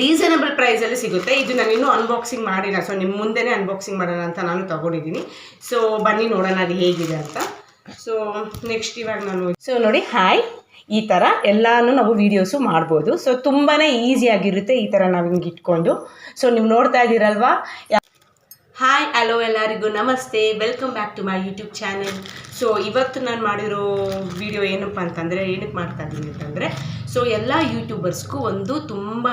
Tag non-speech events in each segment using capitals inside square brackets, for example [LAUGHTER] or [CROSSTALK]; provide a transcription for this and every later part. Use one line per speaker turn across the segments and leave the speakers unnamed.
Reasonable ಪ್ರೈಸಲ್ಲಿ ಸಿಗುತ್ತೆ. ಇದು ನಾನು ಇನ್ನೂ ಅನ್ಬಾಕ್ಸಿಂಗ್ ಮಾಡಿಲ್ಲ. ಸೊ ನಿಮ್ಮ ಮುಂದೆನೇ ಅನ್ಬಾಕ್ಸಿಂಗ್ ಮಾಡೋಣ ಅಂತ ನಾನು ತಗೊಂಡಿದ್ದೀನಿ. ಸೊ ಬನ್ನಿ ನೋಡೋಣ ಅದು ಹೇಗಿದೆ ಅಂತ. ಸೊ ನೆಕ್ಸ್ಟ್ ಇವಾಗ ನಾನು ಸೊ ನೋಡಿ ಹಾಯ್ ಈ ಥರ ಎಲ್ಲಾನು ನಾವು ವೀಡಿಯೋಸು ಮಾಡ್ಬೋದು. ಸೊ ತುಂಬಾ ಈಸಿಯಾಗಿರುತ್ತೆ ಈ ಥರ ನಾವು ಹಿಂಗೆ ಇಟ್ಕೊಂಡು. ಸೊ ನೀವು ನೋಡ್ತಾ ಇದ್ದೀರಲ್ವಾ? ಹಾಯ್ ಹಲೋ ಎಲ್ಲರಿಗೂ. ನಮಸ್ತೆ. Welcome back to my YouTube channel so ಇವತ್ತು ನಾನು ಮಾಡಿರೋ ವಿಡಿಯೋ ಏನಪ್ಪ ಅಂತಂದರೆ, ಏನಕ್ಕೆ ಮಾಡ್ತಾ ಇದ್ದೀನಿ ಅಂತಂದರೆ ಸೊ ಎಲ್ಲ ಯೂಟ್ಯೂಬರ್ಸ್ಗೂ ಒಂದು ತುಂಬಾ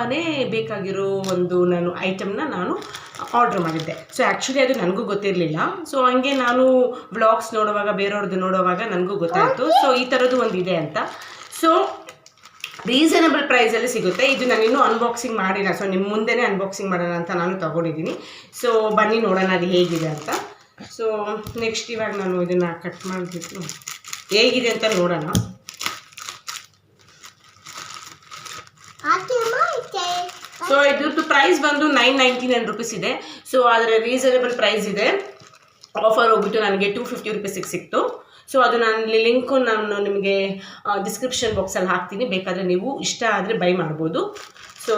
ಬೇಕಾಗಿರೋ ಒಂದು ನಾನು ಐಟಮ್ನ ನಾನು ಆರ್ಡ್ರ್ ಮಾಡಿದ್ದೆ. ಸೊ ಆ್ಯಕ್ಚುಲಿ ಅದು ನನಗೂ ಗೊತ್ತಿರಲಿಲ್ಲ. ಸೊ ಹಂಗೆ ನಾನು ವ್ಲಾಗ್ಸ್ ನೋಡುವಾಗ ಬೇರೆಯವ್ರದ್ದು ನೋಡುವಾಗ ನನಗೂ ಗೊತ್ತಾಯಿತು. ಸೊ ಈ ಥರದ್ದು ಒಂದು ಇದೆ ಅಂತ. ಸೊ ರೀಸನಬಲ್ ಪ್ರೈಸಲ್ಲಿ ಸಿಗುತ್ತೆ. ಇದು ನಾನು ಇನ್ನೂ ಅನ್ಬಾಕ್ಸಿಂಗ್ ಮಾಡಿಲ್ಲ. ಸೊ ನಿಮ್ಮ ಮುಂದೆನೇ ಅನ್ಬಾಕ್ಸಿಂಗ್ ಮಾಡೋಣ ಅಂತ ನಾನು ತಗೊಂಡಿದ್ದೀನಿ. ಸೊ ಬನ್ನಿ ನೋಡೋಣ ಅದು ಹೇಗಿದೆ ಅಂತ. ಸೊ ನೆಕ್ಸ್ಟ್ ಇವಾಗ ನಾನು ಇದನ್ನು ಕಟ್ ಮಾಡಿಬಿಟ್ಟು ಹೇಗಿದೆ ಅಂತ ನೋಡೋಣ. ಸೊ ಇದ್ರದ್ದು ಪ್ರೈಸ್ ಬಂದು ನೈನ್ ನೈಂಟಿ ನೈನ್ ರುಪೀಸ್ ಇದೆ. ಸೊ ಅದರ ರೀಸನಬಲ್ ಪ್ರೈಸ್ ಇದೆ. ಆಫರ್ ಹೋಗ್ಬಿಟ್ಟು ನನಗೆ ಟೂ ಫಿಫ್ಟಿ ರುಪೀಸಿಗೆ ಸಿಕ್ತು ಸೊ ಅದು ನಾನು ಲಿಂಕು ನಾನು ನಿಮಗೆ ಡಿಸ್ಕ್ರಿಪ್ಷನ್ ಬಾಕ್ಸಲ್ಲಿ ಹಾಕ್ತೀನಿ. ಬೇಕಾದರೆ ನೀವು ಇಷ್ಟ ಆದರೆ ಬೈ ಮಾಡ್ಬೋದು. ಸೊ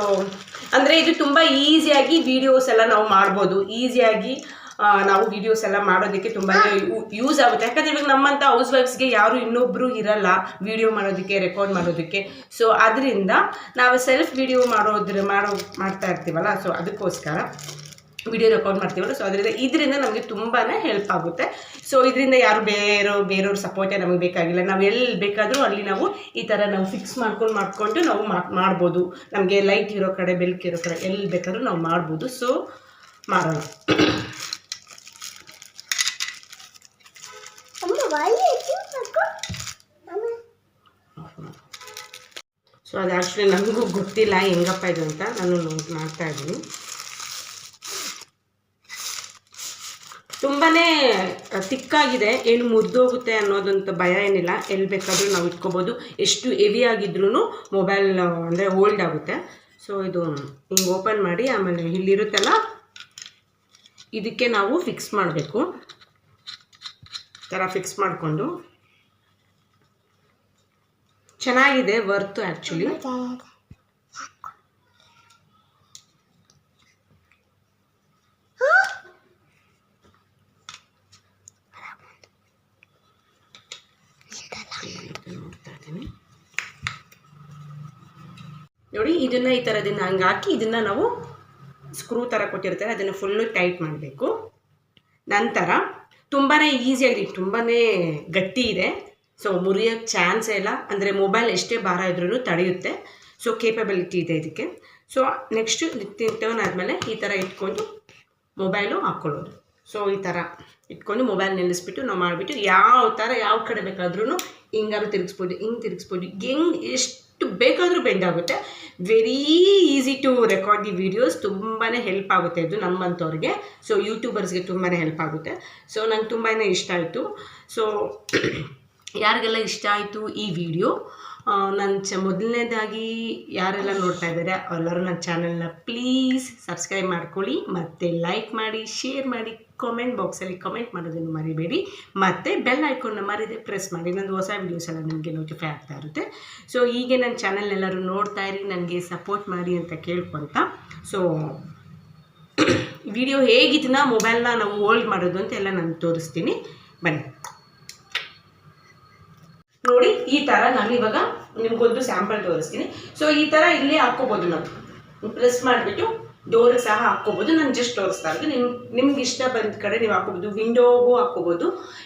ಅಂದರೆ ಇದು ತುಂಬ ಈಸಿಯಾಗಿ ವೀಡಿಯೋಸ್ ಎಲ್ಲ ನಾವು ಮಾಡ್ಬೋದು. ಈಸಿಯಾಗಿ ನಾವು ವೀಡಿಯೋಸ್ ಎಲ್ಲ ಮಾಡೋದಕ್ಕೆ ತುಂಬಾ ಯೂಸ್ ಆಗುತ್ತೆ. ಯಾಕಂದರೆ ಇವಾಗ ನಮ್ಮಂಥ ಹೌಸ್ ವೈಫ್ಸ್ಗೆ ಯಾರು ಇನ್ನೊಬ್ಬರು ಇರಲ್ಲ ವಿಡಿಯೋ ಮಾಡೋದಕ್ಕೆ ರೆಕಾರ್ಡ್ ಮಾಡೋದಕ್ಕೆ. ಸೊ ಅದರಿಂದ ನಾವು ಸೆಲ್ಫ್ ವಿಡಿಯೋ ಮಾಡೋದ್ರ, ಮಾಡೋ, ಮಾಡ್ತಾ ಇರ್ತೀವಲ್ಲ ಸೊ ಅದಕ್ಕೋಸ್ಕರ. ವಿಡಿಯೋ ರೆಕಾರ್ಡ್ ಮಾಡ್ತೀವಲ್ಲ ಸೊ ಅದರಿಂದ ಇದರಿಂದ ನಮಗೆ ತುಂಬಾ ಹೆಲ್ಪ್ ಆಗುತ್ತೆ. ಸೊ ಇದರಿಂದ ಯಾರು ಬೇರೆ ಬೇರೆಯವ್ರ ಸಪೋರ್ಟೇ ನಮಗೆ ಬೇಕಾಗಿಲ್ಲ. ನಾವು ಎಲ್ಲಿ ಬೇಕಾದರೂ ಅಲ್ಲಿ ನಾವು ಈ ಥರ ನಾವು ಫಿಕ್ಸ್ ಮಾಡ್ಕೊಂಡು ಮಾಡಿಕೊಂಡು ನಾವು ಮಾಡ್ಬೋದು. ನಮಗೆ ಲೈಟ್ ಇರೋ ಕಡೆ ಬೆಳಕಿರೋ ಕಡೆ ಎಲ್ಲಿ ಬೇಕಾದರೂ ನಾವು ಮಾಡ್ಬೋದು. ಸೊ ಮಾಡೋಣ ಸೊ ಅದು ಆ್ಯಕ್ಚುಲಿ ನನಗೂ ಗೊತ್ತಿಲ್ಲ ಹೆಂಗಪ್ಪ ಇದು ಅಂತ. ನಾನು ನೋಟ್ ಮಾಡ್ತಾ ಇದ್ದೀನಿ. ತುಂಬಾ ತಿಕ್ಕಾಗಿದೆ. ಏನು ಮುರಿದೋಗುತ್ತೆ ಅನ್ನೋದಂತ ಭಯ ಏನಿಲ್ಲ. ಎಲ್ಲಿ ಬೇಕಾದರೂ ನಾವು ಇಟ್ಕೋಬೋದು. ಎಷ್ಟು ಹೆವಿ ಆಗಿದ್ರೂ ಮೊಬೈಲ್, ಅಂದರೆ ಹೋಲ್ಡ್ ಆಗುತ್ತೆ. ಸೊ ಇದು, ಹಿಂಗೆ ಓಪನ್ ಮಾಡಿ, ಆಮೇಲೆ ಇಲ್ಲಿರುತ್ತಲ್ಲ, ಇದಕ್ಕೆ ನಾವು ಫಿಕ್ಸ್ ಮಾಡಬೇಕು. ಥರ ಫಿಕ್ಸ್ ಮಾಡಿಕೊಂಡು. ಚೆನ್ನಾಗಿದೆ ವರ್ತು ಆ್ಯಕ್ಚುಲಿ ನೋಡ್ತಾ ನೋಡಿ, ಇದನ್ನ ಈ ತರದಿಂದ ಹಂಗೆ ಹಾಕಿ ಇದನ್ನ ನಾವು ಸ್ಕ್ರೂ ಥರ ಕೊಟ್ಟಿರ್ತಾರೆ, ಅದನ್ನು ಫುಲ್ಲು ಟೈಟ್ ಮಾಡಬೇಕು. ನಂತರ ತುಂಬಾ ಈಸಿಯಾಗಿ ತುಂಬಾ ಗಟ್ಟಿ ಇದೆ. ಸೊ ಮುರಿಯೋ ಚಾನ್ಸ್ ಇಲ್ಲ. ಅಂದರೆ ಮೊಬೈಲ್ ಎಷ್ಟೇ ಭಾರ ಇದ್ರೂ ತಡೆಯುತ್ತೆ. ಸೊ ಕೇಪಬಿಲಿಟಿ ಇದೆ ಇದಕ್ಕೆ. ಸೊ ನೆಕ್ಸ್ಟು ಟರ್ನ್ ಆದಮೇಲೆ ಈ ಥರ ಇಟ್ಕೊಂಡು ಮೊಬೈಲು ಹಾಕ್ಕೊಳ್ಳೋದು. ಸೊ ಈ ಥರ ಇಟ್ಕೊಂಡು ಮೊಬೈಲ್ ನಿಲ್ಲಿಸ್ಬಿಟ್ಟು ನಾವು ಮಾಡಿಬಿಟ್ಟು ಯಾವ ಥರ ಯಾವ ಕಡೆ ಬೇಕಾದ್ರೂ ಹಿಂಗಾರು ತಿರುಗಿಸ್ಬೋದು, ಹಿಂಗೆ ತಿರುಗಿಸ್ಬೋದು. ಹೆಂಗೆ ಎಷ್ಟು ಬೇಕಾದರೂ ಬೆಂಡ್ ಆಗುತ್ತೆ. Very easy to record the videos ತುಂಬಾ ಹೆಲ್ಪ್ ಆಗುತ್ತೆ ಇದು ನಮ್ಮಂಥವ್ರಿಗೆ ಸೊ ಯೂಟ್ಯೂಬರ್ಸ್ಗೆ ತುಂಬಾ ಹೆಲ್ಪ್ ಆಗುತ್ತೆ. ಸೊ ನಂಗೆ ತುಂಬಾ ಇಷ್ಟ ಆಯಿತು. ಸೊ ಯಾರಿಗೆಲ್ಲ ಇಷ್ಟ ಆಯಿತು ಈ ವಿಡಿಯೋ ನನ್ನ ಚ, ಮೊದಲನೇದಾಗಿ ಯಾರೆಲ್ಲ ನೋಡ್ತಾ ಇದ್ದಾರೆ ಎಲ್ಲರೂ ನನ್ನ ಚಾನಲ್ನ ಪ್ಲೀಸ್ ಸಬ್ಸ್ಕ್ರೈಬ್ ಮಾಡ್ಕೊಳ್ಳಿ, ಮತ್ತು ಲೈಕ್ ಮಾಡಿ ಶೇರ್ ಮಾಡಿ ಕಾಮೆಂಟ್ ಬಾಕ್ಸಲ್ಲಿ ಕಮೆಂಟ್ ಮಾಡೋದನ್ನು ಮರಿಬೇಡಿ, ಮತ್ತು ಬೆಲ್ ಐಕಾನ್ನ ಮರಿದೆ ಪ್ರೆಸ್ ಮಾಡಿ, ನಂದು ಹೊಸ ವೀಡಿಯೋಸ್ ಎಲ್ಲ ನಿಮಗೆ ನೋಟಿಫೈ ಆಗ್ತಾ ಇರುತ್ತೆ. ಸೊ ಹೀಗೆ ನನ್ನ ಚಾನಲ್ ಎಲ್ಲರೂ ನೋಡ್ತಾ ಇರಿ, ನನಗೆ ಸಪೋರ್ಟ್ ಮಾಡಿ ಅಂತ ಕೇಳ್ಕೊತ ಸೊ ವಿಡಿಯೋ [COUGHS] ಹೇಗಿದನ್ನ ಮೊಬೈಲ್ನ ನಾವು ಹೋಲ್ಡ್ ಮಾಡೋದು ಅಂತ ಎಲ್ಲ ನಾನು ತೋರಿಸ್ತೀನಿ. ಬನ್ನಿ. ಈ ಥರ ನಾನು ಇವಾಗ ನಿಮ್ಗೊಂದು ಸ್ಯಾಂಪಲ್ ತೋರಿಸ್ತೀನಿ. ಸೊ ಈ ಥರ ಇಲ್ಲಿ ಹಾಕ್ಕೋಬೋದು ನಾವು. ಪ್ರೆಸ್ ಮಾಡಿಬಿಟ್ಟು ಡೋರ್ ಸಹ ಹಾಕ್ಕೋಬೋದು. ನಾನು ಜಸ್ಟ್ ತೋರಿಸ್ತಾ ಇರೋದು. ನಿಮ್, ನಿಮ್ಗೆ ಇಷ್ಟ ಬಂದ ಕಡೆ ನೀವು ಹಾಕೋಬಹುದು ವಿಂಡೋಗೂ ಹಾಕ್ಕೋಬೋದು.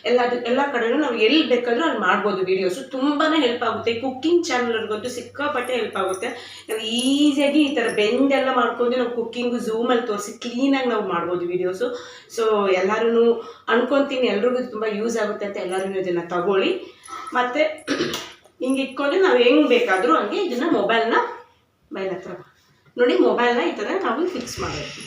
ಎಲ್ಲ ಎಲ್ಲ ಕಡೆನೂ ನಾವು ಎಲ್ಲಿ ಬೇಕಾದರೂ ಅಲ್ಲಿ ಮಾಡ್ಬೋದು ವೀಡಿಯೋಸು ತುಂಬಾ ಹೆಲ್ಪ್ ಆಗುತ್ತೆ. ಕುಕ್ಕಿಂಗ್ ಚಾನಲ್ಗಂತೂ ಸಿಕ್ಕಾಪಟ್ಟೆ ಹೆಲ್ಪ್ ಆಗುತ್ತೆ. ನಾವು ಈಸಿಯಾಗಿ ಈ ಥರ ಬೆಂಡ್ ಎಲ್ಲ ಮಾಡ್ಕೊಂಡು ನಾವು ಕುಕ್ಕಿಂಗು ಝೂಮಲ್ಲಿ ತೋರಿಸಿ ಕ್ಲೀನಾಗಿ ನಾವು ಮಾಡ್ಬೋದು ವೀಡಿಯೋಸು ಸೊ ಎಲ್ಲರೂ ಅನ್ಕೊಂತೀನಿ. ಎಲ್ರಿಗೂ ತುಂಬ ಯೂಸ್ ಆಗುತ್ತೆ ಅಂತ ಎಲ್ಲರೂ ಇದನ್ನ ತಗೊಳ್ಳಿ. ಮತ್ತು ಹಿಂಗೆ ಇಟ್ಕೊಂಡು ನಾವು ಹೆಂಗೆ ಬೇಕಾದರೂ ಹಂಗೆ ಇದನ್ನು ಮೊಬೈಲ್ನ ಮೊಬೈಲ್ ಹತ್ರ. ನೋಡಿ ಮೊಬೈಲ್ನ ಈ ಥರ ನಾವು ಫಿಕ್ಸ್ ಮಾಡಬೇಕು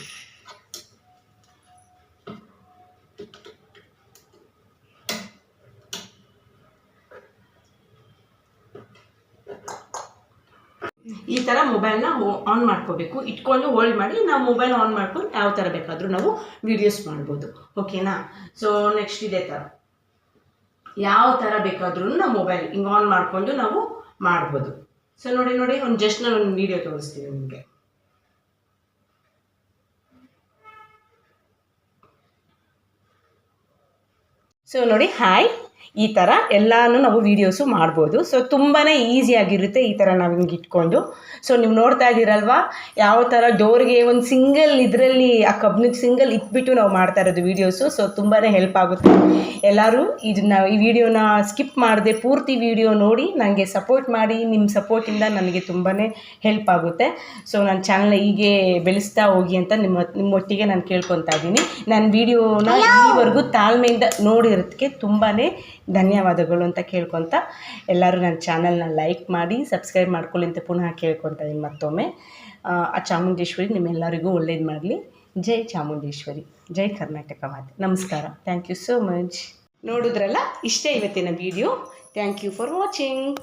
ಈ ಥರ ಮೊಬೈಲ್ನ ಆನ್ ಮಾಡ್ಕೋಬೇಕು. ಇಟ್ಕೊಂಡು ಹೋಲ್ಡ್ ಮಾಡಿ ನಾವು ಮೊಬೈಲ್ ಆನ್ ಮಾಡ್ಕೊಂಡು ಯಾವ ಥರ ಬೇಕಾದರೂ ನಾವು ವೀಡಿಯೋಸ್ ಮಾಡ್ಬೋದು. ಓಕೆನಾ ಸೊ ನೆಕ್ಸ್ಟ್ ಇದೇ ಥರ ಯಾವ ಥರ ಬೇಕಾದ್ರೂ ನಾವು ಮೊಬೈಲ್ ಹಿಂಗೆ ಆನ್ ಮಾಡಿಕೊಂಡು ನಾವು ಮಾಡ್ಬೋದು. ಸೊ ನೋಡಿ ನೋಡಿ, ಒಂದು ಜಸ್ಟ್ ನಾನು ಒಂದು ವಿಡಿಯೋ ತೋರಿಸ್ತೀನಿ ನಿಮಗೆ. ಸೊ ನೋಡಿ ಹಾಯ್ ಈ ಥರ ಎಲ್ಲನೂ ನಾವು ವೀಡಿಯೋಸು ಮಾಡ್ಬೋದು. ಸೊ ತುಂಬಾ ಈಸಿಯಾಗಿರುತ್ತೆ ಈ ಥರ ನಾವು ಹಿಂಗೆ ಇಟ್ಕೊಂಡು. ಸೊ ನೀವು ನೋಡ್ತಾ ಇದ್ದೀರಲ್ವಾ? ಯಾವ ಥರ ಡೋರ್ಗೆ ಒಂದು ಸಿಂಗಲ್ ಇದರಲ್ಲಿ ಆ ಕಬ್ಬಿಣದ ಸಿಂಗಲ್ ಇಟ್ಬಿಟ್ಟು ನಾವು ಮಾಡ್ತಾ ಇರೋದು ವೀಡಿಯೋಸು ಸೊ ತುಂಬಾ ಹೆಲ್ಪ್ ಆಗುತ್ತೆ. ಎಲ್ಲರೂ ಇದನ್ನ ಈ ವಿಡಿಯೋನ ಸ್ಕಿಪ್ ಮಾಡದೆ ಪೂರ್ತಿ ವಿಡಿಯೋ ನೋಡಿ ನನಗೆ ಸಪೋರ್ಟ್ ಮಾಡಿ. ನಿಮ್ಮ ಸಪೋರ್ಟಿಂದ ನನಗೆ ತುಂಬಾ ಹೆಲ್ಪ್ ಆಗುತ್ತೆ. ಸೊ ನನ್ನ ಚಾನಲ್ನ ಹೀಗೆ ಬೆಳೆಸ್ತಾ ಹೋಗಿ ಅಂತ ನಿಮ್ಮ ನಿಮ್ಮೊಟ್ಟಿಗೆ ನಾನು ಕೇಳ್ಕೊತಾ ಇದ್ದೀನಿ. ನನ್ನ ವಿಡಿಯೋನ ಈವರೆಗೂ ತಾಳ್ಮೆಯಿಂದ ನೋಡಿರೋದಕ್ಕೆ ತುಂಬಾ ಧನ್ಯವಾದಗಳು ಅಂತ ಕೇಳ್ಕೊತ ಎಲ್ಲರೂ ನನ್ನ ಚಾನಲ್ನ ಲೈಕ್ ಮಾಡಿ ಸಬ್ಸ್ಕ್ರೈಬ್ ಮಾಡ್ಕೊಳ್ಳಿ ಅಂತ ಪುನಃ ಕೇಳ್ಕೊತ ಇದ್ದೀನಿ ಮತ್ತೊಮ್ಮೆ. ಆ, ಚಾಮುಂಡೇಶ್ವರಿ ನಿಮ್ಮೆಲ್ಲರಿಗೂ ಒಳ್ಳೇದು ಮಾಡಲಿ. ಜೈ ಚಾಮುಂಡೇಶ್ವರಿ. ಜೈ ಕರ್ನಾಟಕ ಮಾತೆ. ನಮಸ್ಕಾರ. ಥ್ಯಾಂಕ್ ಯು ಸೋ ಮಚ್ ನೋಡಿದ್ರಲ್ಲ ಇಷ್ಟೇ ಇವತ್ತಿನ video thank you for watching